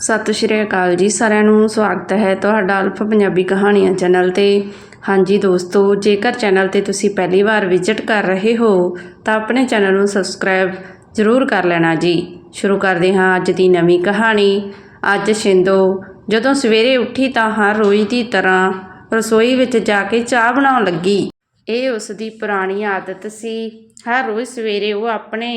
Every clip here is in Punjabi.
ਸਤਿ ਸ਼੍ਰੀ ਅਕਾਲ ਜੀ, ਸਾਰਿਆਂ ਨੂੰ ਸਵਾਗਤ ਹੈ ਤੁਹਾਡਾ ਅਲਫ ਪੰਜਾਬੀ ਕਹਾਣੀਆਂ ਚੈਨਲ ਤੇ। ਹਾਂਜੀ ਦੋਸਤੋ, ਜੇਕਰ ਚੈਨਲ ਤੇ ਤੁਸੀਂ ਪਹਿਲੀ ਵਾਰ ਵਿਜ਼ਿਟ ਕਰ ਰਹੇ ਹੋ, ਤਾਂ ਆਪਣੇ ਚੈਨਲ ਨੂੰ ਸਬਸਕ੍ਰਾਈਬ ਜ਼ਰੂਰ ਕਰ ਲੈਣਾ ਜੀ। ਸ਼ੁਰੂ ਕਰਦੇ ਹਾਂ ਅੱਜ ਦੀ ਨਵੀਂ ਕਹਾਣੀ। ਅੱਜ ਸ਼ਿੰਦੋ ਜਦੋਂ ਸਵੇਰੇ ਉੱਠੀ ਤਾਂ ਹਰ ਰੋਜ਼ ਦੀ ਤਰ੍ਹਾਂ ਰਸੋਈ ਵਿੱਚ ਜਾ ਕੇ ਚਾਹ ਬਣਾਉਣ ਲੱਗੀ। ਇਹ ਉਸ ਦੀ ਪੁਰਾਣੀ ਆਦਤ ਸੀ। ਹਰ ਰੋਜ਼ ਸਵੇਰੇ ਉਹ ਆਪਣੇ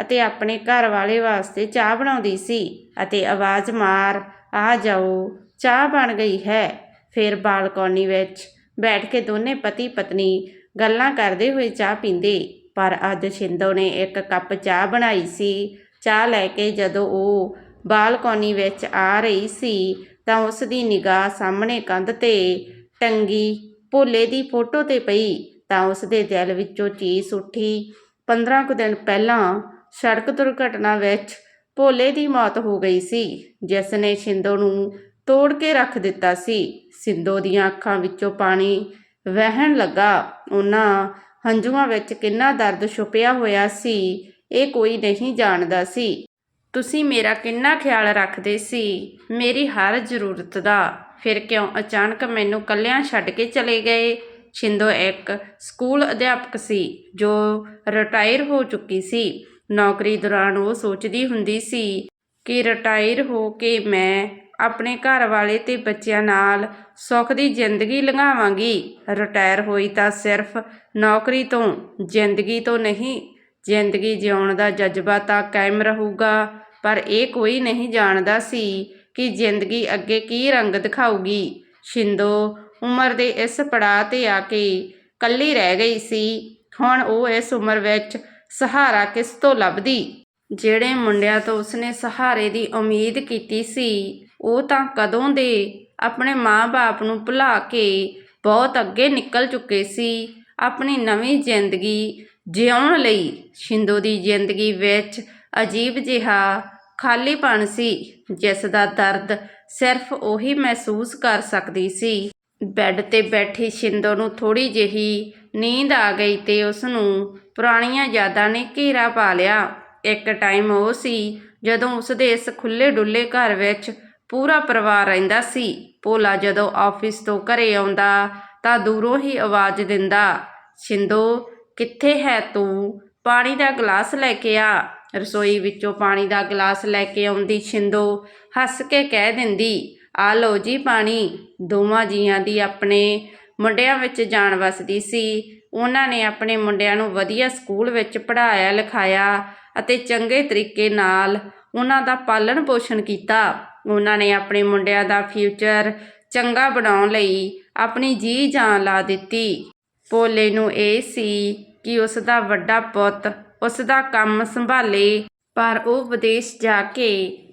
ਅਤੇ ਆਪਣੇ ਘਰ ਵਾਲੇ ਵਾਸਤੇ ਚਾਹ ਬਣਾਉਂਦੀ ਸੀ ਅਤੇ ਆਵਾਜ਼ ਮਾਰ, ਆ ਜਾਓ, ਚਾਹ ਬਣ ਗਈ ਹੈ। ਫਿਰ ਬਾਲਕੋਨੀ ਵਿੱਚ ਬੈਠ ਕੇ ਦੋਨੇ ਪਤੀ ਪਤਨੀ ਗੱਲਾਂ ਕਰਦੇ ਹੋਏ ਚਾਹ ਪੀਂਦੇ, ਪਰ ਅੱਜ ਸ਼ਿੰਦੋ ਨੇ ਇੱਕ ਕੱਪ ਚਾਹ ਬਣਾਈ ਸੀ। ਚਾਹ ਲੈ ਕੇ ਜਦੋਂ ਉਹ ਬਾਲਕੋਨੀ ਵਿੱਚ ਆ ਰਹੀ ਸੀ, ਤਾਂ ਉਸ ਦੀ ਨਿਗਾਹ ਸਾਹਮਣੇ ਕੰਧ ਤੇ ਟੰਗੀ, ਭੋਲੇ ਦੀ ਫੋਟੋ ਤੇ ਪਈ, ਤਾਂ ਉਸ ਦੇ ਦਿਲ ਵਿੱਚੋਂ ਚੀਸ ਉੱਠੀ। 15 ਕੁ ਦਿਨ ਪਹਿਲਾਂ ਸੜਕ ਦੁਰਘਟਨਾ ਵਿੱਚ ਭੋਲੇ ਦੀ ਮੌਤ ਹੋ ਗਈ ਸੀ, ਜਿਸ ਨੇ ਸ਼ਿੰਦੋ ਨੂੰ ਤੋੜ ਕੇ ਰੱਖ ਦਿੱਤਾ ਸੀ। ਸਿੰਦੋ ਦੀਆਂ ਅੱਖਾਂ ਵਿੱਚੋਂ ਪਾਣੀ ਵਹਿਣ ਲੱਗਾ। ਉਹਨਾਂ ਹੰਝੂਆਂ ਵਿੱਚ ਕਿੰਨਾ ਦਰਦ ਛੁਪਿਆ ਹੋਇਆ ਸੀ, ਇਹ ਕੋਈ ਨਹੀਂ ਜਾਣਦਾ ਸੀ। ਤੁਸੀਂ ਮੇਰਾ ਕਿੰਨਾ ਖਿਆਲ ਰੱਖਦੇ ਸੀ? ਮੇਰੀ ਹਰ ਜ਼ਰੂਰਤ ਦਾ। ਫਿਰ ਕਿਉਂ ਅਚਾਨਕ ਮੈਨੂੰ ਕੱਲਿਆਂ ਛੱਡ ਕੇ ਚਲੇ ਗਏ? ਛਿੰਦੋ ਇੱਕ ਸਕੂਲ ਅਧਿਆਪਕ ਸੀ, ਜੋ ਰਿਟਾਇਰ ਹੋ ਚੁੱਕੀ ਸੀ। ਨੌਕਰੀ ਦੌਰਾਨ ਉਹ ਸੋਚਦੀ ਹੁੰਦੀ ਸੀ ਕਿ ਰਿਟਾਇਰ ਹੋ ਕੇ ਮੈਂ ਆਪਣੇ ਘਰ ਵਾਲੇ ਤੇ ਬੱਚਿਆਂ ਨਾਲ ਸੁੱਖ ਦੀ ਜ਼ਿੰਦਗੀ ਲੰਘਾਵਾਂਗੀ। ਰਿਟਾਇਰ ਹੋਈ ਤਾਂ ਸਿਰਫ ਨੌਕਰੀ ਤੋਂ, ਜ਼ਿੰਦਗੀ ਤੋਂ ਨਹੀਂ, ਜ਼ਿੰਦਗੀ ਜਿਉਣ ਦਾ ਜਜ਼ਬਾ ਤਾਂ ਕਾਇਮ ਰਹੂਗਾ। ਪਰ ਇਹ ਕੋਈ ਨਹੀਂ ਜਾਣਦਾ ਸੀ ਕਿ ਜ਼ਿੰਦਗੀ ਅੱਗੇ ਕੀ ਰੰਗ ਦਿਖਾਊਗੀ। ਸ਼ਿੰਦੋ ਉਮਰ ਦੇ ਇਸ ਪੜਾਅ ਤੇ ਆ ਕੇ ਕੱਲੀ ਰਹਿ ਗਈ ਸੀ। ਹੁਣ ਉਹ ਇਸ ਉਮਰ ਵਿੱਚ ਸਹਾਰਾ ਕਿਸ ਤੋਂ ਲੱਭਦੀ? ਜਿਹੜੇ ਮੁੰਡਿਆਂ ਤੋਂ ਉਸਨੇ ਸਹਾਰੇ ਦੀ ਉਮੀਦ ਕੀਤੀ ਸੀ, ਉਹ ਤਾਂ ਕਦੋਂ ਦੇ ਆਪਣੇ ਮਾਂ-ਬਾਪ ਨੂੰ ਭੁਲਾ ਕੇ ਬਹੁਤ ਅੱਗੇ ਨਿਕਲ ਚੁੱਕੇ ਸੀ। ਆਪਣੀ ਨਵੀਂ ਜ਼ਿੰਦਗੀ ਜਿਉਣ ਲਈ ਸ਼ਿੰਦੋ ਦੀ ਜ਼ਿੰਦਗੀ ਵਿੱਚ ਅਜੀਬ ਜਿਹਾ ਖਾਲੀਪਣ ਸੀ, ਜਿਸ ਦਾ ਦਰਦ ਸਿਰਫ ਉਹੀ ਮਹਿਸੂਸ ਕਰ ਸਕਦੀ ਸੀ। ਬੈੱਡ ਤੇ ਬੈਠੀ ਸ਼ਿੰਦੋ ਨੂੰ ਥੋੜੀ ਜਿਹੀ ਨੀਂਦ ਆ ਗਈ ਤੇ ਉਸ ਨੂੰ ਪੁਰਾਣੀਆਂ ਯਾਦਾਂ ਨੇ ਘੇਰਾ ਪਾ ਲਿਆ। ਇੱਕ ਟਾਈਮ ਉਹ ਸੀ ਜਦੋਂ ਉਸ ਦੇ ਇਸ ਖੁੱਲੇ ਡੁੱਲੇ ਘਰ ਵਿੱਚ ਪੂਰਾ ਪਰਿਵਾਰ ਰਹਿੰਦਾ ਸੀ। ਭੋਲਾ ਜਦੋਂ ਆਫਿਸ ਤੋਂ ਘਰੇ ਆਉਂਦਾ ਤਾਂ ਦੂਰੋਂ ਹੀ ਆਵਾਜ਼ ਦਿੰਦਾ, ਸ਼ਿੰਦੋ, ਕਿੱਥੇ ਹੈ ਤੂੰ? ਪਾਣੀ ਦਾ ਗਲਾਸ ਲੈ ਕੇ ਆ। ਰਸੋਈ ਵਿੱਚੋਂ ਪਾਣੀ ਦਾ ਗਲਾਸ ਲੈ ਕੇ ਆਉਂਦੀ ਛਿੰਦੋ ਹੱਸ ਕੇ ਕਹਿ ਦਿੰਦੀ, ਆ ਲਓ ਜੀ ਪਾਣੀ। ਦੋਵਾਂ ਜੀਆਂ ਦੀ ਆਪਣੇ ਮੁੰਡਿਆਂ ਵਿੱਚ ਜਾਣ ਵਸਦੀ ਸੀ। ਉਹਨਾਂ ਨੇ ਆਪਣੇ ਮੁੰਡਿਆਂ ਨੂੰ ਵਧੀਆ ਸਕੂਲ ਵਿੱਚ ਪੜ੍ਹਾਇਆ, ਲਿਖਾਇਆ ਅਤੇ ਚੰਗੇ ਤਰੀਕੇ ਨਾਲ ਉਹਨਾਂ ਦਾ ਪਾਲਣ ਪੋਸ਼ਣ ਕੀਤਾ। ਉਹਨਾਂ ਨੇ ਆਪਣੇ ਮੁੰਡਿਆਂ ਦਾ ਫਿਊਚਰ ਚੰਗਾ ਬਣਾਉਣ ਲਈ ਆਪਣੀ ਜੀ ਜਾਨ ਲਾ ਦਿੱਤੀ। ਭੋਲੇ ਨੂੰ ਇਹ ਸੀ ਕਿ ਉਸ ਦਾ ਵੱਡਾ ਪੁੱਤ ਉਸ ਦਾ ਕੰਮ ਸੰਭਾਲੇ, ਪਰ ਉਹ ਵਿਦੇਸ਼ ਜਾ ਕੇ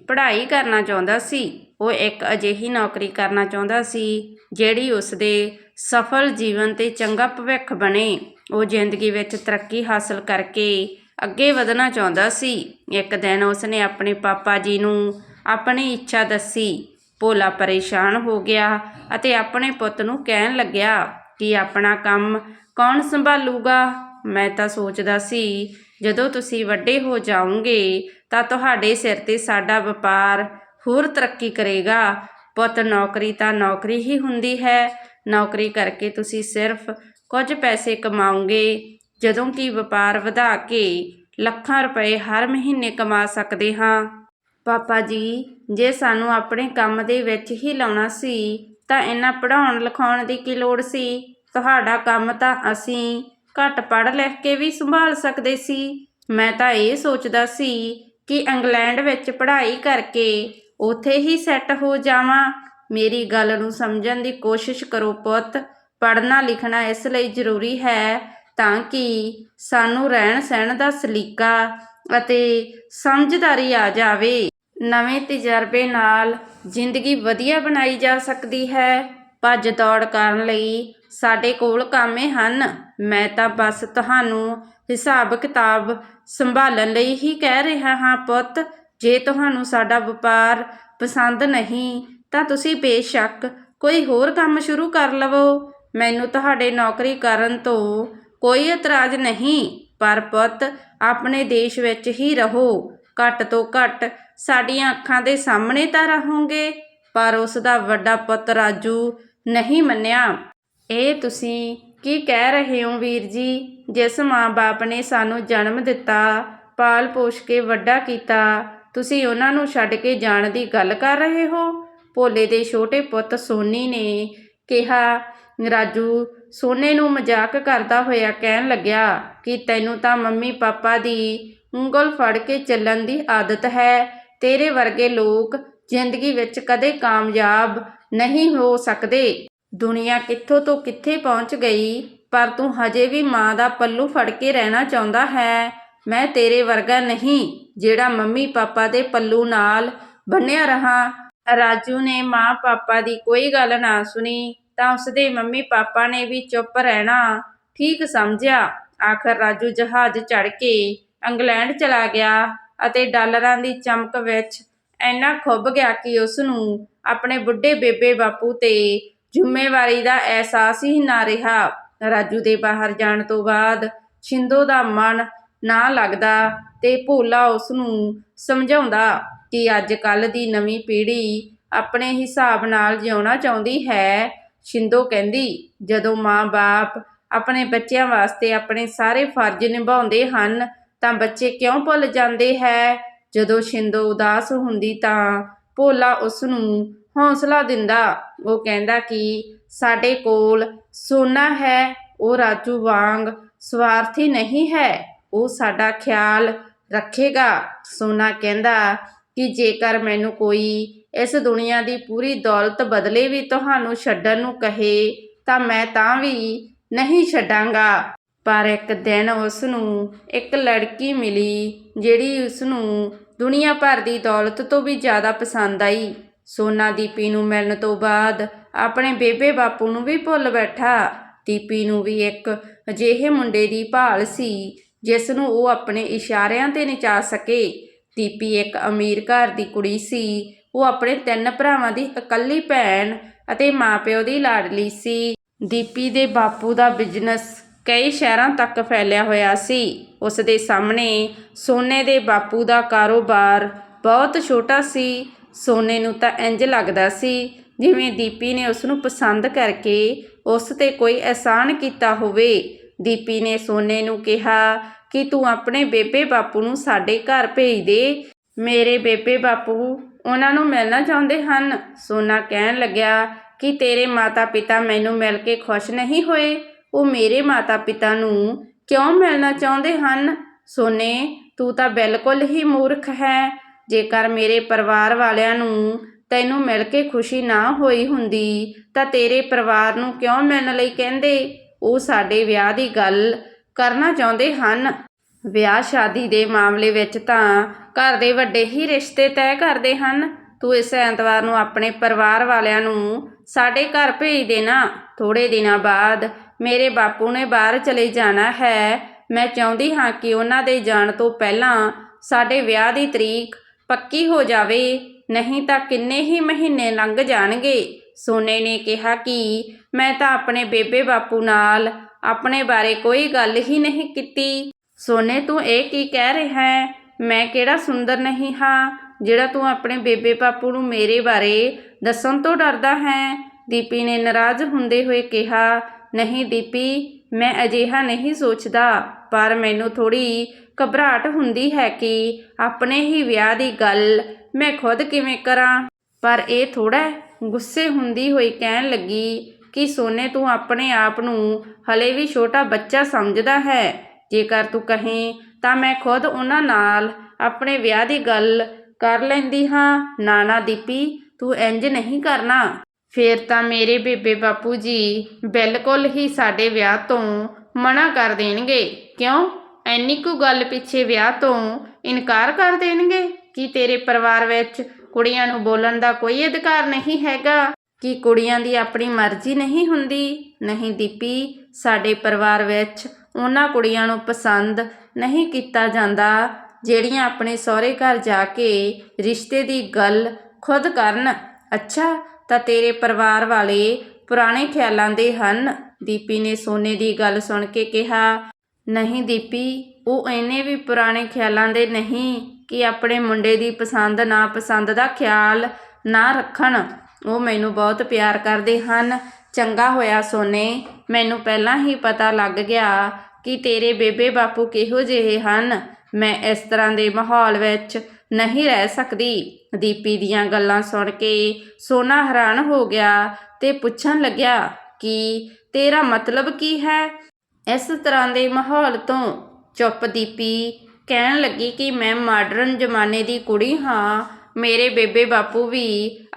ਪੜ੍ਹਾਈ ਕਰਨਾ ਚਾਹੁੰਦਾ ਸੀ। ਉਹ ਇੱਕ ਅਜਿਹੀ ਨੌਕਰੀ ਕਰਨਾ ਚਾਹੁੰਦਾ ਸੀ, ਜਿਹੜੀ ਉਸ ਦੇ ਸਫਲ ਜੀਵਨ ਤੇ ਚੰਗਾ ਭਵਿੱਖ ਬਣੇ। ਉਹ ਜ਼ਿੰਦਗੀ ਵਿੱਚ ਤਰੱਕੀ ਹਾਸਲ ਕਰਕੇ ਅੱਗੇ ਵਧਣਾ ਚਾਹੁੰਦਾ ਸੀ। ਇੱਕ ਦਿਨ ਉਸਨੇ ਆਪਣੇ ਪਾਪਾ ਜੀ ਨੂੰ ਆਪਣੀ ਇੱਛਾ ਦੱਸੀ। ਭੋਲਾ ਪਰੇਸ਼ਾਨ ਹੋ ਗਿਆ ਅਤੇ ਆਪਣੇ ਪੁੱਤ ਨੂੰ ਕਹਿਣ ਲੱਗਿਆ ਕਿ ਆਪਣਾ ਕੰਮ ਕੌਣ ਸੰਭਾਲੂਗਾ? ਮੈਂ ਤਾਂ ਸੋਚਦਾ ਸੀ, ਜਦੋਂ ਤੁਸੀਂ ਵੱਡੇ ਹੋ ਜਾਓਗੇ ਤਾਂ ਤੁਹਾਡੇ ਸਿਰ ਤੇ ਸਾਡਾ ਵਪਾਰ ਹੋਰ ਤਰੱਕੀ ਕਰੇਗਾ। ਪੁੱਤ ਨੌਕਰੀ ਤਾਂ ਨੌਕਰੀ ਹੀ ਹੁੰਦੀ ਹੈ ਨੌਕਰੀ ਕਰਕੇ ਤੁਸੀਂ ਸਿਰਫ ਕੁਝ ਪੈਸੇ ਕਮਾਓਗੇ, ਜਦੋਂ ਕਿ ਵਪਾਰ ਵਧਾ ਕੇ ਲੱਖਾਂ ਰੁਪਏ ਹਰ ਮਹੀਨੇ ਕਮਾ ਸਕਦੇ ਹਾਂ। ਪਾਪਾ ਜੀ, ਜੇ ਸਾਨੂੰ ਆਪਣੇ ਕੰਮ ਦੇ ਵਿੱਚ ਹੀ ਲਾਉਣਾ ਸੀ, ਤਾਂ ਇਹਨਾਂ ਪੜ੍ਹਾਉਣ ਲਿਖਾਉਣ ਦੀ ਕੀ ਲੋੜ ਸੀ? ਤੁਹਾਡਾ ਕੰਮ ਤਾਂ ਅਸੀਂ ਘੱਟ ਪੜ੍ਹ ਲਿਖ ਕੇ ਵੀ ਸੰਭਾਲ ਸਕਦੇ ਸੀ। ਮੈਂ ਤਾਂ ਇਹ ਸੋਚਦਾ ਸੀ ਕਿ ਇੰਗਲੈਂਡ ਵਿੱਚ ਪੜ੍ਹਾਈ ਕਰਕੇ ਉੱਥੇ ਹੀ ਸੈੱਟ ਹੋ ਜਾਵਾਂ। ਮੇਰੀ ਗੱਲ ਨੂੰ ਸਮਝਣ ਦੀ ਕੋਸ਼ਿਸ਼ ਕਰੋ ਪੁੱਤ। ਪੜ੍ਹਨਾ ਲਿਖਣਾ ਇਸ ਲਈ ਜ਼ਰੂਰੀ ਹੈ ਤਾਂ ਕਿ ਸਾਨੂੰ ਰਹਿਣ ਸਹਿਣ ਦਾ ਸਲੀਕਾ ਅਤੇ ਸਮਝਦਾਰੀ ਆ ਜਾਵੇ। ਨਵੇਂ ਤਜਰਬੇ ਨਾਲ ਜ਼ਿੰਦਗੀ ਵਧੀਆ ਬਣਾਈ ਜਾ ਸਕਦੀ ਹੈ। ਭੱਜ ਦੌੜ ਕਰਨ ਲਈ ਸਾਡੇ ਕੋਲ ਕਾਮੇ ਹਨ। ਮੈਂ ਤਾਂ ਬਸ ਤੁਹਾਨੂੰ ਹਿਸਾਬ ਕਿਤਾਬ ਸੰਭਾਲਣ ਲਈ ਹੀ ਕਹਿ ਰਿਹਾ ਹਾਂ ਪੁੱਤ। ਜੇ ਤੁਹਾਨੂੰ ਸਾਡਾ ਵਪਾਰ ਪਸੰਦ ਨਹੀਂ ਤਾਂ ਤੁਸੀਂ ਬੇਸ਼ੱਕ ਕੋਈ ਹੋਰ ਕੰਮ ਸ਼ੁਰੂ ਕਰ ਲਵੋ। ਮੈਨੂੰ ਤੁਹਾਡੇ ਨੌਕਰੀ ਕਰਨ ਤੋਂ ਕੋਈ ਇਤਰਾਜ਼ ਨਹੀਂ, ਪਰ ਪੁੱਤ, ਆਪਣੇ ਦੇਸ਼ ਵਿੱਚ ਹੀ ਰਹੋ। ਘੱਟ ਤੋਂ ਘੱਟ ਸਾਡੀਆਂ ਅੱਖਾਂ ਦੇ ਸਾਹਮਣੇ ਤਾਂ ਰਹੋਗੇ, ਪਰ ਉਸ ਦਾ ਵੱਡਾ ਪੁੱਤ ਰਾਜੂ ਨਹੀਂ ਮੰਨਿਆ। ਇਹ ਤੁਸੀਂ ਕੀ ਕਹਿ ਰਹੇ ਹੋ ਵੀਰ ਜੀ? ਜਿਸ ਮਾਂ-ਬਾਪ ਨੇ ਸਾਨੂੰ ਜਨਮ ਦਿੱਤਾ, ਪਾਲ ਪੋਸ਼ ਕੇ ਵੱਡਾ ਕੀਤਾ, ਤੁਸੀਂ ਉਹਨਾਂ ਨੂੰ ਛੱਡ ਕੇ ਜਾਣ ਦੀ ਗੱਲ ਕਰ ਰਹੇ ਹੋ? ਭੋਲੇ ਦੇ ਛੋਟੇ ਪੁੱਤ ਸੋਨੀ ਨੇ ਕਿਹਾ, ਰਾਜੂ, ਸੋਨੇ ਨੂੰ ਮਜ਼ਾਕ ਕਰਦਾ ਹੋਇਆ ਕਹਿਣ ਲੱਗਿਆ ਕਿ ਤੈਨੂੰ ਤਾਂ ਮੰਮੀ ਪਾਪਾ ਦੀ ਉਂਗਲ ਫੜ ਕੇ ਚੱਲਣ ਦੀ ਆਦਤ ਹੈ। ਤੇਰੇ ਵਰਗੇ ਲੋਕ ਜ਼ਿੰਦਗੀ ਵਿੱਚ ਕਦੇ ਕਾਮਯਾਬ ਨਹੀਂ ਹੋ ਸਕਦੇ। ਦੁਨੀਆ ਕਿੱਥੋਂ ਤੋਂ ਕਿੱਥੇ ਪਹੁੰਚ ਗਈ? ਪਰ ਤੂੰ ਹਜੇ ਵੀ ਮਾਂ ਦਾ ਪੱਲੂ ਫੜ ਕੇ ਰਹਿਣਾ ਚਾਹੁੰਦਾ ਹੈ। ਮੈਂ ਤੇਰੇ ਵਰਗਾ ਨਹੀਂ, ਜਿਹੜਾ ਮੰਮੀ ਪਾਪਾ ਦੇ ਪੱਲੂ ਨਾਲ ਬੰਨਿਆ ਰਹਾ। ਰਾਜੂ ਨੇ ਮਾਂ ਪਾਪਾ ਦੀ ਕੋਈ ਗੱਲ ਨਾ ਸੁਣੀ ਤਾਂ ਉਸਦੇ ਮੰਮੀ ਪਾਪਾ ਨੇ ਵੀ ਚੁੱਪ ਰਹਿਣਾ ਠੀਕ ਸਮਝਿਆ। ਆਖਰ ਰਾਜੂ ਜਹਾਜ਼ ਚੜ੍ਹ ਕੇ ਇੰਗਲੈਂਡ ਚਲਾ ਗਿਆ ਅਤੇ ਡਾਲਰਾਂ ਦੀ ਚਮਕ ਵਿੱਚ ਇੰਨਾ ਖੁੱਭ ਗਿਆ ਕਿ ਉਸ ਨੂੰ ਆਪਣੇ ਬੁੱਢੇ ਬੇਬੇ ਬਾਪੂ ਤੇ ਜ਼ਿੰਮੇਵਾਰੀ ਦਾ ਅਹਿਸਾਸ ਹੀ ਨਾ ਰਿਹਾ। ਰਾਜੂ ਦੇ ਬਾਹਰ ਜਾਣ ਤੋਂ ਬਾਅਦ ਛਿੰਦੋ ਦਾ ਮਨ ਨਾ ਲੱਗਦਾ ਤੇ ਭੋਲਾ ਉਸ ਨੂੰ ਸਮਝਾਉਂਦਾ ਕਿ ਅੱਜ ਕੱਲ੍ਹ ਦੀ ਨਵੀਂ ਪੀੜ੍ਹੀ ਆਪਣੇ ਹਿਸਾਬ ਨਾਲ ਜਿਉਣਾ ਚਾਹੁੰਦੀ ਹੈ। ਛਿੰਦੋ ਕਹਿੰਦੀ, ਜਦੋਂ ਮਾਂ-ਬਾਪ ਆਪਣੇ ਬੱਚਿਆਂ ਵਾਸਤੇ ਆਪਣੇ ਸਾਰੇ ਫਰਜ਼ ਨਿਭਾਉਂਦੇ ਹਨ, ਤਾਂ ਬੱਚੇ ਕਿਉਂ ਭੁੱਲ ਜਾਂਦੇ ਹੈ? ਜਦੋਂ ਛਿੰਦੋ ਉਦਾਸ ਹੁੰਦੀ ਤਾਂ ਭੋਲਾ ਉਸ ਨੂੰ ਹੌਸਲਾ ਦਿੰਦਾ। ਉਹ ਕਹਿੰਦਾ ਕਿ ਸਾਡੇ ਕੋਲ ਸੋਨਾ ਹੈ, ਉਹ ਰਾਜੂ ਵਾਂਗ ਸਵਾਰਥੀ ਨਹੀਂ ਹੈ, ਉਹ ਸਾਡਾ ਖਿਆਲ ਰੱਖੇਗਾ। ਸੋਨਾ ਕਹਿੰਦਾ ਕਿ ਜੇਕਰ ਮੈਨੂੰ ਕੋਈ ਇਸ ਦੁਨੀਆ ਦੀ ਪੂਰੀ ਦੌਲਤ ਬਦਲੇ ਵੀ ਤੁਹਾਨੂੰ ਛੱਡਣ ਨੂੰ ਕਹੇ, ਤਾਂ ਮੈਂ ਤਾਂ ਵੀ ਨਹੀਂ ਛੱਡਾਂਗਾ। ਪਰ ਇੱਕ ਦਿਨ ਉਸ ਨੂੰ ਇੱਕ ਲੜਕੀ ਮਿਲੀ, ਜਿਹੜੀ ਉਸ ਨੂੰ ਦੁਨੀਆ ਭਰ ਦੀ ਦੌਲਤ ਤੋਂ ਵੀ ਜ਼ਿਆਦਾ ਪਸੰਦ ਆਈ। ਸੋਨਾ ਦੀਪੀ ਨੂੰ ਮਿਲਣ ਤੋਂ ਬਾਅਦ ਆਪਣੇ ਬੇਬੇ ਬਾਪੂ ਨੂੰ ਵੀ ਭੁੱਲ ਬੈਠਾ। ਦੀਪੀ ਨੂੰ ਵੀ ਇੱਕ ਅਜਿਹੇ ਮੁੰਡੇ ਦੀ ਭਾਲ ਸੀ, ਜਿਸ ਨੂੰ ਉਹ ਆਪਣੇ ਇਸ਼ਾਰਿਆਂ ਤੇ ਨਚਾ ਸਕੇ। ਦੀਪੀ ਇੱਕ ਅਮੀਰ ਘਰ ਦੀ ਕੁੜੀ ਸੀ। ਉਹ ਆਪਣੇ ਤਿੰਨ ਭਰਾਵਾਂ ਦੀ ਇਕੱਲੀ ਭੈਣ ਅਤੇ ਮਾਪਿਓ ਦੀ ਲਾਡਲੀ ਸੀ। ਦੀਪੀ ਦੇ ਬਾਪੂ ਦਾ ਬਿਜ਼ਨਸ ਕਈ ਸ਼ਹਿਰਾਂ ਤੱਕ ਫੈਲਿਆ ਹੋਇਆ ਸੀ। ਉਸ ਦੇ ਸਾਹਮਣੇ ਸੋਨੇ ਦੇ ਬਾਪੂ ਦਾ ਕਾਰੋਬਾਰ ਬਹੁਤ ਛੋਟਾ ਸੀ। ਸੋਨੇ ਨੂੰ ਤਾਂ ਇੰਜ ਲੱਗਦਾ ਸੀ ਜਿਵੇਂ ਦੀਪੀ ਨੇ ਉਸ ਨੂੰ ਪਸੰਦ ਕਰਕੇ ਉਸ ਤੇ ਕੋਈ ਅਹਿਸਾਨ ਕੀਤਾ ਹੋਵੇ। ਦੀਪੀ ਨੇ ਸੋਨੇ ਨੂੰ ਕਿਹਾ ਕਿ ਤੂੰ ਆਪਣੇ ਬੇਬੇ ਬਾਪੂ ਨੂੰ ਸਾਡੇ ਘਰ ਭੇਜ ਦੇ। ਮੇਰੇ ਬੇਬੇ ਬਾਪੂ ਉਹਨਾਂ ਨੂੰ ਮਿਲਣਾ ਚਾਹੁੰਦੇ ਹਨ। ਸੋਨਾ ਕਹਿਣ ਲੱਗਿਆ ਕਿ ਤੇਰੇ ਮਾਤਾ-ਪਿਤਾ ਮੈਨੂੰ ਮਿਲ ਕੇ ਖੁਸ਼ ਨਹੀਂ ਹੋਏ। ਉਹ ਮੇਰੇ ਮਾਤਾ-ਪਿਤਾ ਨੂੰ ਕਿਉਂ ਮਿਲਣਾ ਚਾਹੁੰਦੇ ਹਨ? ਸੋਨੇ, ਤੂੰ ਤਾਂ ਬਿਲਕੁਲ ਹੀ ਮੂਰਖ ਹੈ। ਜੇਕਰ ਮੇਰੇ ਪਰਿਵਾਰ ਵਾਲਿਆਂ ਨੂੰ ਤੈਨੂੰ ਮਿਲ ਕੇ ਖੁਸ਼ੀ ਨਾ ਹੋਈ ਹੁੰਦੀ, ਤਾਂ ਤੇਰੇ ਪਰਿਵਾਰ ਨੂੰ ਕਿਉਂ ਮਿਲਣ ਲਈ ਕਹਿੰਦੇ? ਉਹ ਸਾਡੇ ਵਿਆਹ ਦੀ ਗੱਲ ਕਰਨਾ ਚਾਹੁੰਦੇ ਹਨ। ਵਿਆਹ ਸ਼ਾਦੀ ਦੇ ਮਾਮਲੇ ਵਿੱਚ ਤਾਂ ਘਰ ਦੇ ਵੱਡੇ ਹੀ ਰਿਸ਼ਤੇ ਤੈਅ ਕਰਦੇ ਹਨ। ਤੂੰ ਇਸ ਐਤਵਾਰ ਨੂੰ ਆਪਣੇ ਪਰਿਵਾਰ ਵਾਲਿਆਂ ਨੂੰ ਸਾਡੇ ਘਰ ਭੇਜ ਦੇਣਾ। ਥੋੜੇ ਦਿਨਾਂ ਬਾਅਦ ਮੇਰੇ ਬਾਪੂ ਨੇ ਬਾਹਰ ਚਲੇ ਜਾਣਾ ਹੈ। ਮੈਂ ਚਾਹੁੰਦੀ ਹਾਂ ਕਿ ਉਹਨਾਂ ਦੇ ਜਾਣ ਤੋਂ ਪਹਿਲਾਂ ਸਾਡੇ ਵਿਆਹ ਦੀ ਤਰੀਕ ਪੱਕੀ ਹੋ ਜਾਵੇ, ਨਹੀਂ ਤਾਂ ਕਿੰਨੇ ਹੀ ਮਹੀਨੇ ਲੰਘ ਜਾਣਗੇ। ਸੋਨੇ ਨੇ ਕਿਹਾ ਕਿ ਮੈਂ ਤਾਂ ਆਪਣੇ ਬੇਬੇ ਬਾਪੂ ਨਾਲ ਆਪਣੇ ਬਾਰੇ ਕੋਈ ਗੱਲ ਹੀ ਨਹੀਂ ਕੀਤੀ। ਸੋਨੇ, ਤੂੰ ਇਹ ਕੀ ਕਹਿ ਰਿਹਾ ਹੈ? ਮੈਂ ਕਿਹੜਾ ਸੁੰਦਰ ਨਹੀਂ ਹਾਂ? ਜਿਹੜਾ ਤੂੰ ਆਪਣੇ ਬੇਬੇ ਪਾਪੂ ਨੂੰ ਮੇਰੇ ਬਾਰੇ ਦੱਸਣ ਤੋਂ ਡਰਦਾ ਹੈ? ਦੀਪੀ ਨੇ ਨਾਰਾਜ਼ ਹੁੰਦੇ ਹੋਏ ਕਿਹਾ, ਨਹੀਂ ਦੀਪੀ, ਮੈਂ ਅਜਿਹਾ ਨਹੀਂ ਸੋਚਦਾ, ਪਰ ਮੈਨੂੰ ਥੋੜੀ ਘਬਰਾਹਟ ਹੁੰਦੀ ਹੈ ਕਿ ਆਪਣੇ ਹੀ ਵਿਆਹ ਦੀ ਗੱਲ ਮੈਂ ਖੁਦ ਕਿਵੇਂ ਕਰਾਂ? ਪਰ ਇਹ ਥੋੜਾ ਗੁੱਸੇ ਹੁੰਦੀ ਹੋਈ ਕਹਿਣ ਲੱਗੀ ਕਿ ਸੋਨੇ ਤੂੰ ਆਪਣੇ ਆਪ ਨੂੰ ਹਲੇ ਵੀ ਛੋਟਾ ਬੱਚਾ ਸਮਝਦਾ ਹੈ। ਜੇਕਰ ਤੂੰ ਕਹੀਂ, ਤਾਂ ਮੈਂ ਖੁਦ ਉਹਨਾਂ ਨਾਲ ਆਪਣੇ ਵਿਆਹ ਦੀ ਗੱਲ ਕਰ ਲੈਂਦੀ ਹਾਂ। ਨਾ ਦੀਪੀ, ਤੂੰ ਇੰਜ ਨਹੀਂ ਕਰਨਾ। ਫੇਰ ਤਾਂ ਮੇਰੇ ਬੇਬੇ ਬਾਪੂ ਜੀ ਬਿਲਕੁਲ ਹੀ ਸਾਡੇ ਵਿਆਹ ਤੋਂ ਮਨਾ ਕਰ ਦੇਣਗੇ। ਕਿਉਂ? ਐਨੀ ਕੁ ਗੱਲ ਪਿੱਛੇ ਵਿਆਹ ਤੋਂ ਇਨਕਾਰ ਕਰ ਦੇਣਗੇ ਕਿ ਤੇਰੇ ਪਰਿਵਾਰ ਵਿੱਚ ਕੁੜੀਆਂ ਨੂੰ ਬੋਲਣ ਦਾ ਕੋਈ ਅਧਿਕਾਰ ਨਹੀਂ ਹੈਗਾ। ਕਿ ਕੁੜੀਆਂ ਦੀ ਆਪਣੀ ਮਰਜ਼ੀ ਨਹੀਂ ਹੁੰਦੀ, ਨਹੀਂ ਦੀਪੀ, ਸਾਡੇ ਪਰਿਵਾਰ ਵਿੱਚ ਉਹਨਾਂ ਕੁੜੀਆਂ ਨੂੰ ਪਸੰਦ ਨਹੀਂ ਕੀਤਾ ਜਾਂਦਾ, ਜਿਹੜੀਆਂ ਆਪਣੇ ਸਹੁਰੇ ਘਰ ਜਾ ਕੇ ਰਿਸ਼ਤੇ ਦੀ ਗੱਲ ਖੁਦ ਕਰਨ। ਅੱਛਾ, ਤਾਂ ਤੇਰੇ ਪਰਿਵਾਰ ਵਾਲੇ ਪੁਰਾਣੇ ਖਿਆਲਾਂ ਦੇ ਹਨ, ਦੀਪੀ ਨੇ ਸੋਨੇ ਦੀ ਗੱਲ ਸੁਣ ਕੇ ਕਿਹਾ। ਨਹੀਂ ਦੀਪੀ, ਉਹ ਇਹਨੇ ਵੀ ਪੁਰਾਣੇ ਖਿਆਲਾਂ ਦੇ ਨਹੀਂ ਕਿ ਆਪਣੇ ਮੁੰਡੇ ਦੀ ਪਸੰਦ ਨਾ ਪਸੰਦ ਦਾ ਖਿਆਲ ਨਾ ਰੱਖਣ। ਉਹ ਮੈਨੂੰ ਬਹੁਤ ਪਿਆਰ ਕਰਦੇ ਹਨ। ਚੰਗਾ ਹੋਇਆ ਸੋਨੇ, ਮੈਨੂੰ ਪਹਿਲਾਂ ਹੀ ਪਤਾ ਲੱਗ ਗਿਆ ਕਿ ਤੇਰੇ ਬੇਬੇ ਬਾਪੂ ਕਿਹੋ ਜਿਹੇ ਹਨ। ਮੈਂ ਇਸ ਤਰ੍ਹਾਂ ਦੇ ਮਾਹੌਲ ਵਿੱਚ ਨਹੀਂ ਰਹਿ ਸਕਦੀ। ਦੀਪੀ ਦੀਆਂ ਗੱਲਾਂ ਸੁਣ ਕੇ ਸੋਨਾ ਹੈਰਾਨ ਹੋ ਗਿਆ ਤੇ ਪੁੱਛਣ ਲੱਗਿਆ ਕਿ ਤੇਰਾ ਮਤਲਬ ਕੀ ਹੈ? ਇਸ ਤਰ੍ਹਾਂ ਦੇ ਮਾਹੌਲ ਤੋਂ ਚੁੱਪ ਦੀਪੀ ਕਹਿਣ ਲੱਗੀ ਕਿ ਮੈਂ ਮਾਡਰਨ ਜ਼ਮਾਨੇ ਦੀ ਕੁੜੀ ਹਾਂ। ਮੇਰੇ ਬੇਬੇ ਬਾਪੂ ਵੀ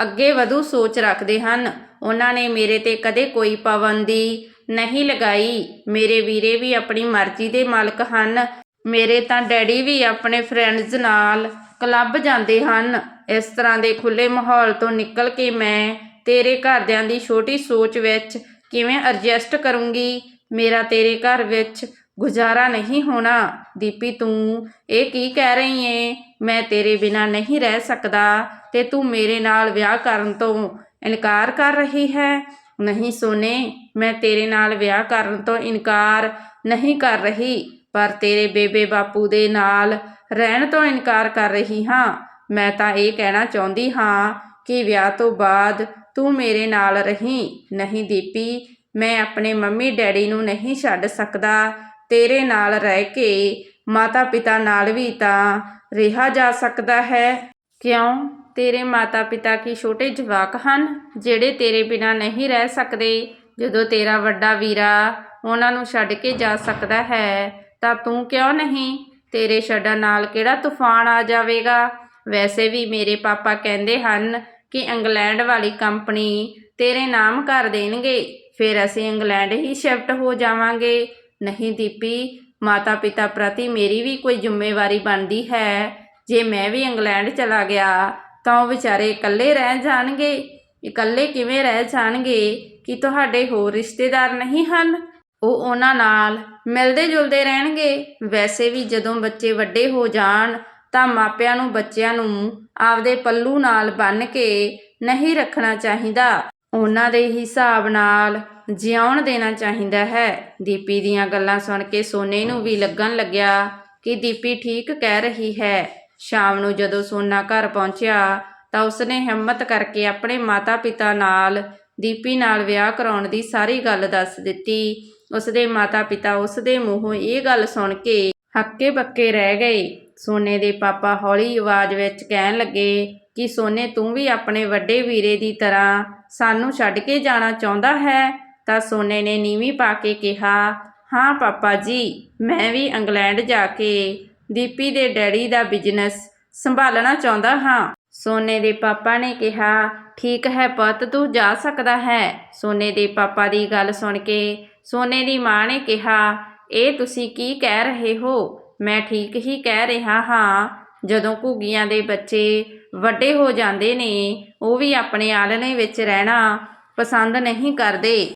ਅੱਗੇ ਵਧੂ ਸੋਚ ਰੱਖਦੇ ਹਨ। ਉਹਨਾਂ ਨੇ ਮੇਰੇ ਤੇ ਕਦੇ ਕੋਈ ਪਾਬੰਦੀ ਨਹੀਂ ਲਗਾਈ। ਮੇਰੇ ਵੀਰੇ ਵੀ ਆਪਣੀ ਮਰਜ਼ੀ ਦੇ ਮਾਲਕ ਹਨ। ਮੇਰੇ ਤਾਂ ਡੈਡੀ ਵੀ ਆਪਣੇ ਫਰੈਂਡਸ ਨਾਲ ਕਲੱਬ ਜਾਂਦੇ ਹਨ। ਇਸ ਤਰ੍ਹਾਂ ਦੇ ਖੁੱਲੇ ਮਾਹੌਲ ਤੋਂ ਨਿਕਲ ਕੇ ਮੈਂ ਤੇਰੇ ਘਰਦਿਆਂ ਦੀ ਛੋਟੀ ਸੋਚ ਵਿੱਚ ਕਿਵੇਂ ਐਡਜਸਟ ਕਰੂੰਗੀ? ਮੇਰਾ ਤੇਰੇ ਘਰ ਵਿੱਚ ਗੁਜ਼ਾਰਾ ਨਹੀਂ ਹੋਣਾ। ਦੀਪੀ, ਤੂੰ ਇਹ ਕੀ ਕਹਿ ਰਹੀ ਏ? ਮੈਂ ਤੇਰੇ ਬਿਨਾ ਨਹੀਂ ਰਹਿ ਸਕਦਾ ਤੇ ਤੂੰ ਮੇਰੇ ਨਾਲ ਵਿਆਹ ਕਰਨ ਤੋਂ ਇਨਕਾਰ ਕਰ ਰਹੀ ਹੈ। ਨਹੀਂ ਸੋਨੇ, ਮੈਂ ਤੇਰੇ ਨਾਲ ਵਿਆਹ ਕਰਨ ਤੋਂ ਇਨਕਾਰ ਨਹੀਂ ਕਰ ਰਹੀ, ਪਰ ਤੇਰੇ ਬੇਬੇ ਬਾਪੂ ਦੇ ਨਾਲ ਰਹਿਣ ਤੋਂ ਇਨਕਾਰ ਕਰ ਰਹੀ ਹਾਂ। ਮੈਂ ਤਾਂ ਇਹ ਕਹਿਣਾ ਚਾਹੁੰਦੀ ਹਾਂ ਕਿ ਵਿਆਹ ਤੋਂ ਬਾਅਦ ਤੂੰ ਮੇਰੇ ਨਾਲ ਰਹੀਂ, ਨਹੀਂ ਦੀਪੀ, ਮੈਂ ਆਪਣੇ ਮੰਮੀ ਡੈਡੀ ਨੂੰ ਨਹੀਂ ਛੱਡ ਸਕਦਾ। ਤੇਰੇ ਨਾਲ ਰਹਿ ਕੇ ਮਾਤਾ ਪਿਤਾ ਨਾਲ ਵੀ ਤਾਂ ਰਿਹਾ ਜਾ ਸਕਦਾ ਹੈ। ਕਿਉਂ? ਤੇਰੇ ਮਾਤਾ ਪਿਤਾ ਕੀ ਛੋਟੇ ਜਵਾਕ ਹਨ, ਜਿਹੜੇ ਤੇਰੇ ਬਿਨਾਂ ਨਹੀਂ ਰਹਿ ਸਕਦੇ? ਜਦੋਂ ਤੇਰਾ ਵੱਡਾ ਵੀਰਾ ਉਹਨਾਂ ਨੂੰ ਛੱਡ ਕੇ ਜਾ ਸਕਦਾ ਹੈ, ਤਾਂ ਤੂੰ ਕਿਉਂ ਨਹੀਂ? ਤੇਰੇ ਛੱਡਣ ਨਾਲ ਕਿਹੜਾ ਤੂਫਾਨ ਆ ਜਾਵੇਗਾ? ਵੈਸੇ ਵੀ ਮੇਰੇ ਪਾਪਾ ਕਹਿੰਦੇ ਹਨ ਕਿ ਇੰਗਲੈਂਡ ਵਾਲੀ ਕੰਪਨੀ ਤੇਰੇ ਨਾਮ ਕਰ ਦੇਣਗੇ। ਫਿਰ ਅਸੀਂ ਇੰਗਲੈਂਡ ਹੀ ਸ਼ਿਫਟ ਹੋ ਜਾਵਾਂਗੇ। ਨਹੀਂ ਦੀਪੀ ਮਾਤਾ ਪਿਤਾ ਪ੍ਰਤੀ ਮੇਰੀ ਵੀ ਕੋਈ ਜ਼ਿੰਮੇਵਾਰੀ ਬਣਦੀ ਹੈ। ਜੇ ਮੈਂ ਵੀ ਇੰਗਲੈਂਡ ਚਲਾ ਗਿਆ, ਤਾਂ ਉਹ ਵਿਚਾਰੇ ਇਕੱਲੇ ਰਹਿ ਜਾਣਗੇ। ਇਕੱਲੇ ਕਿਵੇਂ ਰਹਿ ਜਾਣਗੇ? ਕਿ ਤੁਹਾਡੇ ਹੋਰ ਰਿਸ਼ਤੇਦਾਰ ਨਹੀਂ ਹਨ? ਉਹ ਉਹਨਾਂ ਨਾਲ ਮਿਲਦੇ ਜੁਲਦੇ ਰਹਿਣਗੇ। ਵੈਸੇ ਵੀ ਜਦੋਂ ਬੱਚੇ ਵੱਡੇ ਹੋ ਜਾਣ, ਤਾਂ ਮਾਪਿਆਂ ਨੂੰ ਬੱਚਿਆਂ ਨੂੰ ਆਪਦੇ ਪੱਲੂ ਨਾਲ ਬੰਨ੍ਹ ਕੇ ਨਹੀਂ ਰੱਖਣਾ ਚਾਹੀਦਾ। ਉਹਨਾਂ ਦੇ ਹਿਸਾਬ ਨਾਲ ਜਿਉਣ ਦੇਣਾ ਚਾਹੀਦਾ ਹੈ। ਦੀਪੀ ਦੀਆਂ ਗੱਲਾਂ ਸੁਣ ਕੇ ਸੋਨੇ ਨੂੰ ਵੀ ਲੱਗਣ ਲੱਗਿਆ ਕਿ ਦੀਪੀ ਠੀਕ ਕਹਿ ਰਹੀ ਹੈ। ਸ਼ਾਮ ਨੂੰ ਜਦੋਂ ਸੋਨਾ ਘਰ ਪਹੁੰਚਿਆ ਤਾਂ ਉਸਨੇ ਹਿੰਮਤ ਕਰਕੇ ਆਪਣੇ ਮਾਤਾ-ਪਿਤਾ ਨਾਲ, ਦੀਪੀ ਨਾਲ ਵਿਆਹ ਕਰਾਉਣ ਦੀ ਸਾਰੀ ਗੱਲ ਦੱਸ ਦਿੱਤੀ। ਉਸਦੇ ਮਾਤਾ-ਪਿਤਾ ਉਸਦੇ ਮੂੰਹੋਂ ਇਹ ਗੱਲ ਸੁਣ ਕੇ ਹੱਕੇ ਬੱਕੇ ਰਹਿ ਗਏ। ਸੋਨੇ ਦੇ ਪਾਪਾ ਹੌਲੀ ਆਵਾਜ਼ ਵਿੱਚ ਕਹਿਣ ਲੱਗੇ ਕਿ ਸੋਨੇ ਤੂੰ ਵੀ ਆਪਣੇ ਵੱਡੇ ਵੀਰੇ ਦੀ ਤਰ੍ਹਾਂ ਸਾਨੂੰ ਛੱਡ ਕੇ ਜਾਣਾ ਚਾਹੁੰਦਾ ਹੈ। ਤਾਂ ਸੋਨੇ ਨੇ ਨੀਵੀਂ ਪਾ ਕੇ ਕਿਹਾ, ਹਾਂ ਪਾਪਾ ਜੀ, ਮੈਂ ਵੀ ਇੰਗਲੈਂਡ ਜਾ ਕੇ ਦੀਪੀ ਦੇ ਡੈਡੀ ਦਾ ਬਿਜ਼ਨਸ ਸੰਭਾਲਣਾ ਚਾਹੁੰਦਾ ਹਾਂ। ਸੋਨੇ ਦੇ ਪਾਪਾ ਨੇ ਕਿਹਾ, ਠੀਕ ਹੈ ਪੁੱਤ, ਤੂੰ ਜਾ ਸਕਦਾ ਹੈ। ਸੋਨੇ ਦੇ ਪਾਪਾ ਦੀ ਗੱਲ ਸੁਣ ਕੇ ਸੋਨੇ ਦੀ ਮਾਂ ਨੇ ਕਿਹਾ, ਇਹ ਤੁਸੀਂ ਕੀ ਕਹਿ ਰਹੇ ਹੋ? ਮੈਂ ਠੀਕ ਹੀ ਕਹਿ ਰਿਹਾ ਹਾਂ। ਜਦੋਂ ਘੁੱਗੀਆਂ ਦੇ ਬੱਚੇ ਵੱਡੇ ਹੋ ਜਾਂਦੇ ਨੇ, ਉਹ ਵੀ ਆਪਣੇ ਆਲਣੇ ਵਿੱਚ ਰਹਿਣਾ ਪਸੰਦ ਨਹੀਂ ਕਰਦੇ।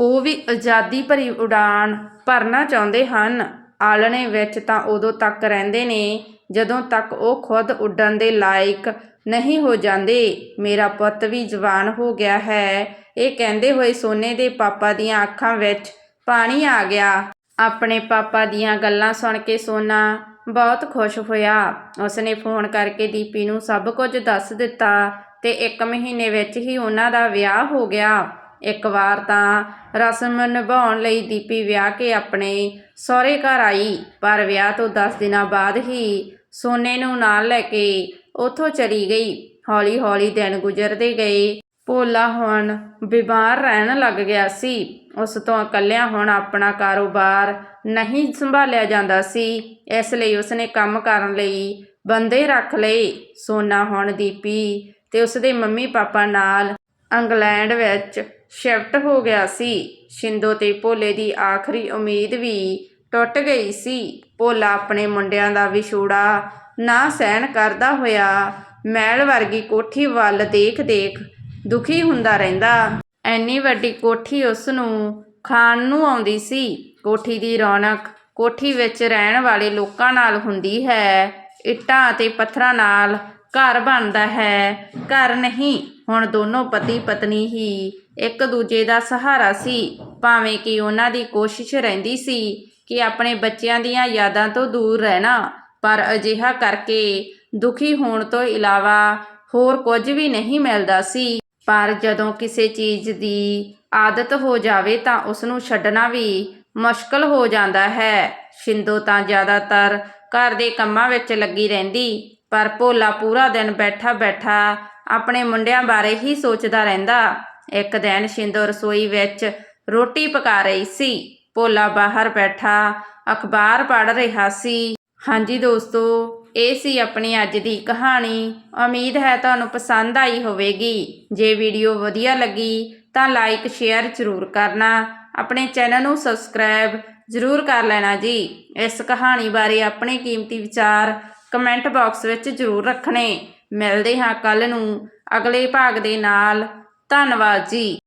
ਉਹ ਵੀ ਆਜ਼ਾਦੀ ਭਰੀ ਉਡਾਨ ਭਰਨਾ ਚਾਹੁੰਦੇ ਹਨ। ਆਲਣੇ ਵਿੱਚ ਤਾਂ ਉਦੋਂ ਤੱਕ ਰਹਿੰਦੇ ਨੇ, ਜਦੋਂ ਤੱਕ ਉਹ ਖੁਦ ਉੱਡਣ ਦੇ ਲਾਇਕ ਨਹੀਂ ਹੋ ਜਾਂਦੇ। ਮੇਰਾ ਪੁੱਤ ਵੀ ਜਵਾਨ ਹੋ ਗਿਆ ਹੈ। ਇਹ ਕਹਿੰਦੇ ਹੋਏ ਸੋਨੇ ਦੇ ਪਾਪਾ ਦੀਆਂ ਅੱਖਾਂ ਵਿੱਚ ਪਾਣੀ ਆ ਗਿਆ। ਆਪਣੇ ਪਾਪਾ ਦੀਆਂ ਗੱਲਾਂ ਸੁਣ ਕੇ ਸੋਨਾ ਬਹੁਤ ਖੁਸ਼ ਹੋਇਆ। ਉਸਨੇ ਫੋਨ ਕਰਕੇ ਦੀਪੀ ਨੂੰ ਸਭ ਕੁਝ ਦੱਸ ਦਿੱਤਾ ਤੇ ਇੱਕ ਮਹੀਨੇ ਵਿੱਚ ਹੀ ਉਹਨਾਂ ਦਾ ਵਿਆਹ ਹੋ ਗਿਆ। ਇੱਕ ਵਾਰ ਤਾਂ ਰਸਮ ਨਿਭਾਉਣ ਲਈ ਦੀਪੀ ਵਿਆਹ ਕੇ ਆਪਣੇ ਸਹੁਰੇ ਘਰ ਆਈ, ਪਰ ਵਿਆਹ ਤੋਂ 10 ਦਿਨਾਂ ਬਾਅਦ ਹੀ ਸੋਨੇ ਨੂੰ ਨਾਲ ਲੈ ਕੇ ਉੱਥੋਂ ਚਲੀ ਗਈ। ਹੌਲੀ ਹੌਲੀ ਦਿਨ ਗੁਜ਼ਰਦੇ ਗਏ। ਭੋਲਾ ਹੁਣ ਬਿਮਾਰ ਰਹਿਣ ਲੱਗ ਗਿਆ ਸੀ। ਉਸ ਤੋਂ ਇਕੱਲਿਆਂ ਹੁਣ ਆਪਣਾ ਕਾਰੋਬਾਰ ਨਹੀਂ ਸੰਭਾਲਿਆ ਜਾਂਦਾ ਸੀ। ਇਸ ਲਈ ਉਸਨੇ ਕੰਮ ਕਰਨ ਲਈ ਬੰਦੇ ਰੱਖ ਲਏ। ਸੋਨਾ ਹੁਣ ਦੀਪੀ ਤੇ ਉਸਦੇ ਮੰਮੀ ਪਾਪਾ ਨਾਲ ਇੰਗਲੈਂਡ ਵਿੱਚ ਸ਼ਿਫਟ ਹੋ ਗਿਆ ਸੀ। ਸ਼ਿੰਦੋ ਤੇ ਭੋਲੇ ਦੀ ਆਖਰੀ ਉਮੀਦ ਵੀ ਟੁੱਟ ਗਈ ਸੀ। ਭੋਲਾ ਆਪਣੇ ਮੁੰਡਿਆਂ ਦਾ ਵਿਛੋੜਾ ਨਾ ਸਹਿਣ ਕਰਦਾ ਹੋਇਆ ਮਹਿਲ ਵਰਗੀ ਕੋਠੀ ਵੱਲ ਦੇਖ-ਦੇਖ ਦੁਖੀ ਹੁੰਦਾ ਰਹਿੰਦਾ। ਐਨੀ ਵੱਡੀ ਕੋਠੀ ਉਸ ਨੂੰ ਖਾਣ ਨੂੰ ਆਉਂਦੀ ਸੀ। ਕੋਠੀ ਦੀ ਰੌਣਕ ਕੋਠੀ ਵਿੱਚ ਰਹਿਣ ਵਾਲੇ ਲੋਕਾਂ ਨਾਲ ਹੁੰਦੀ ਹੈ। ਇੱਟਾਂ ਅਤੇ ਪੱਥਰਾਂ ਨਾਲ ਘਰ ਬਣਦਾ ਹੈ। ਘਰ ਨਹੀਂ, ਹੁਣ ਦੋਨੋਂ ਪਤੀ ਪਤਨੀ ਹੀ। ਇੱਕ ਦੂਜੇ ਦਾ ਸਹਾਰਾ ਸੀ। ਭਾਵੇਂ ਕਿ ਉਹਨਾਂ ਦੀ ਕੋਸ਼ਿਸ਼ ਰਹਿੰਦੀ ਸੀ ਕਿ ਆਪਣੇ ਬੱਚਿਆਂ ਦੀਆਂ ਯਾਦਾਂ ਤੋਂ ਦੂਰ ਰਹਿਣਾ, ਪਰ ਅਜਿਹਾ ਕਰਕੇ ਦੁਖੀ ਹੋਣ ਤੋਂ ਇਲਾਵਾ ਹੋਰ ਕੁਝ ਵੀ ਨਹੀਂ ਮਿਲਦਾ ਸੀ। ਪਰ ਜਦੋਂ ਕਿਸੇ ਚੀਜ਼ ਦੀ ਆਦਤ ਹੋ ਜਾਵੇ ਤਾਂ ਉਸ ਨੂੰ ਛੱਡਣਾ ਵੀ ਮੁਸ਼ਕਲ ਹੋ ਜਾਂਦਾ ਹੈ। ਸ਼ਿੰਦੋ ਤਾਂ ਜ਼ਿਆਦਾਤਰ ਘਰ ਦੇ ਕੰਮਾਂ ਵਿੱਚ ਲੱਗੀ ਰਹਿੰਦੀ। ਪਰ ਭੋਲਾ ਪੂਰਾ ਦਿਨ ਬੈਠਾ ਬੈਠਾ ਆਪਣੇ ਮੁੰਡਿਆਂ ਬਾਰੇ ਹੀ ਸੋਚਦਾ ਰਹਿੰਦਾ। ਇੱਕ ਦਿਨ ਸ਼ਿੰਦੋ ਰਸੋਈ ਵਿੱਚ ਰੋਟੀ ਪਕਾ ਰਹੀ ਸੀ। ਭੋਲਾ ਬਾਹਰ ਬੈਠਾ ਅਖਬਾਰ ਪੜ੍ਹ ਰਿਹਾ ਸੀ। ਹਾਂਜੀ ਦੋਸਤੋ, ਇਹ ਸੀ ਆਪਣੀ ਅੱਜ ਦੀ ਕਹਾਣੀ। ਉਮੀਦ ਹੈ ਤੁਹਾਨੂੰ ਪਸੰਦ ਆਈ ਹੋਵੇਗੀ। ਜੇ ਵੀਡੀਓ ਵਧੀਆ ਲੱਗੀ ਤਾਂ ਲਾਈਕ, ਸ਼ੇਅਰ ਜ਼ਰੂਰ ਕਰਨਾ। ਆਪਣੇ ਚੈਨਲ ਨੂੰ ਸਬਸਕ੍ਰਾਈਬ ਜ਼ਰੂਰ ਕਰ ਲੈਣਾ ਜੀ। ਇਸ ਕਹਾਣੀ ਬਾਰੇ ਆਪਣੇ ਕੀਮਤੀ ਵਿਚਾਰ ਕਮੈਂਟ ਬਾਕਸ ਵਿੱਚ ਜ਼ਰੂਰ ਰੱਖਣੇ। ਮਿਲਦੇ ਹਾਂ ਕੱਲ ਨੂੰ ਅਗਲੇ ਭਾਗ ਦੇ ਨਾਲ। ਧੰਨਵਾਦ ਜੀ।